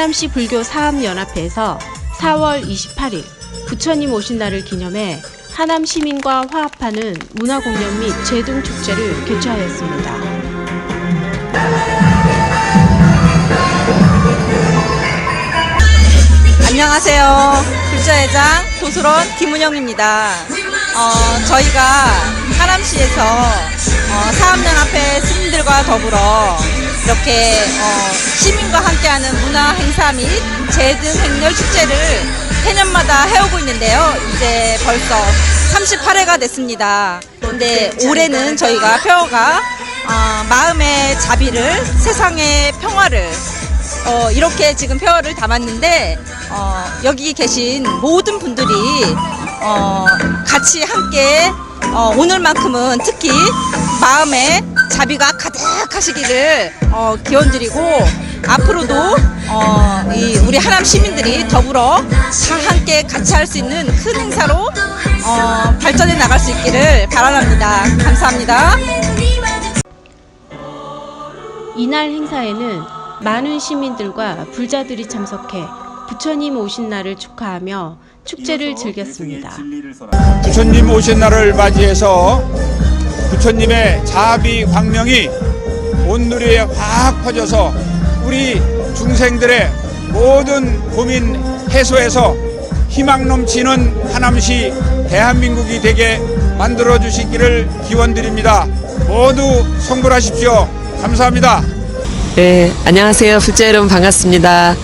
하남시 불교 사업연합회에서 4월 28일 부처님 오신 날을 기념해 하남 시민과 화합하는 문화공연 및 제등축제를 개최하였습니다. 안녕하세요. 불자회장 도수론 김은영입니다. 어, 저희가 하남시에서 어, 사업연합회 시민들과 더불어 이렇게 어, 시민과 함께하는 문화 행사 및 제등 행렬 축제를 해년마다 해오고 있는데요. 이제 벌써 38회가 됐습니다. 근데 올해는 저희가 표어가 어, 마음의 자비를 세상의 평화를 어, 이렇게 지금 표어를 담았는데 어, 여기 계신 모든 분들이 어, 같이 함께 어, 오늘만큼은 특히 마음에 자비가 가득 하시기를 어, 기원드리고 앞으로도 어, 이 우리 하남 시민들이 더불어 다 함께 같이 할 수 있는 큰 행사로 어, 발전해 나갈 수 있기를 바랍니다. 감사합니다. 이날 행사에는 많은 시민들과 불자들이 참석해 부처님 오신 날을 축하하며 축제를 즐겼습니다. 부처님 오신 날을 맞이해서 부처님의 자비 광명이 온 누리에 확 퍼져서 우리 중생들의 모든 고민 해소해서 희망 넘치는 하남시 대한민국이 되게 만들어 주시기를 기원드립니다. 모두 성불하십시오. 감사합니다. 네, 안녕하세요. 불자 여러분 반갑습니다.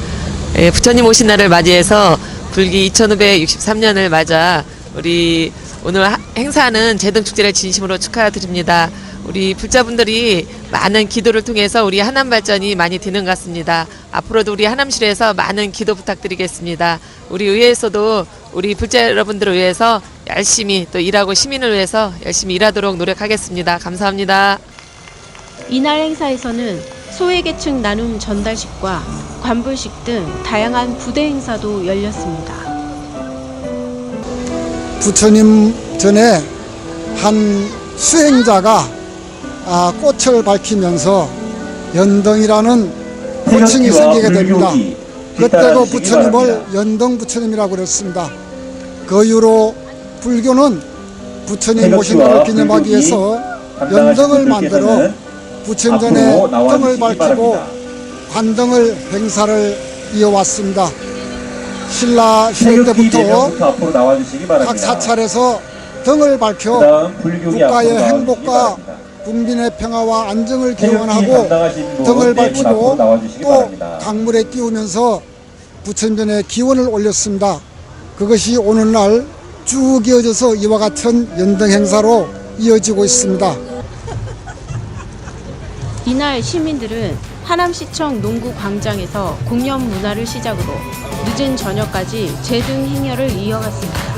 예, 부처님 오신 날을 맞이해서 불기 2563년을 맞아 우리 오늘 하- 행사하는 제등축제를 진심으로 축하드립니다. 우리 불자분들이 많은 기도를 통해서 우리 하남 발전이 많이 되는 것 같습니다. 앞으로도 우리 하남시에서 많은 기도 부탁드리겠습니다. 우리 의회에서도 우리 불자 여러분들을 위해서 열심히 또 일하고 시민을 위해서 열심히 일하도록 노력하겠습니다. 감사합니다. 이날 행사에서는 소외계층 나눔 전달식과 관불식 등 다양한 부대 행사도 열렸습니다. 부처님 전에 한 수행자가 아, 꽃을 밝히면서 연등이라는 호칭이 생기게 됩니다. 그때도 부처님을 연등 부처님이라고 그랬습니다. 그 이후로 불교는 부처님 오신 날을 기념하기 위해서 연등을 만들어 부처님 전에 등을 밝히고 관등을 행사를 이어왔습니다. 신라 시대 때부터 각. 사찰에서 등을 밝혀 국가의 행복과 국민의 평화와 안정을 기원하고 등을 밝히고 또 바랍니다. 강물에 띄우면서 부처님전에 기원을 올렸습니다. 그것이 오늘날 쭉 이어져서 이와 같은 연등 행사로 이어지고 있습니다. 이날 시민들은 하남시청 농구 광장에서 공연 문화를 시작으로 늦은 저녁까지 제등 행렬을 이어갔습니다.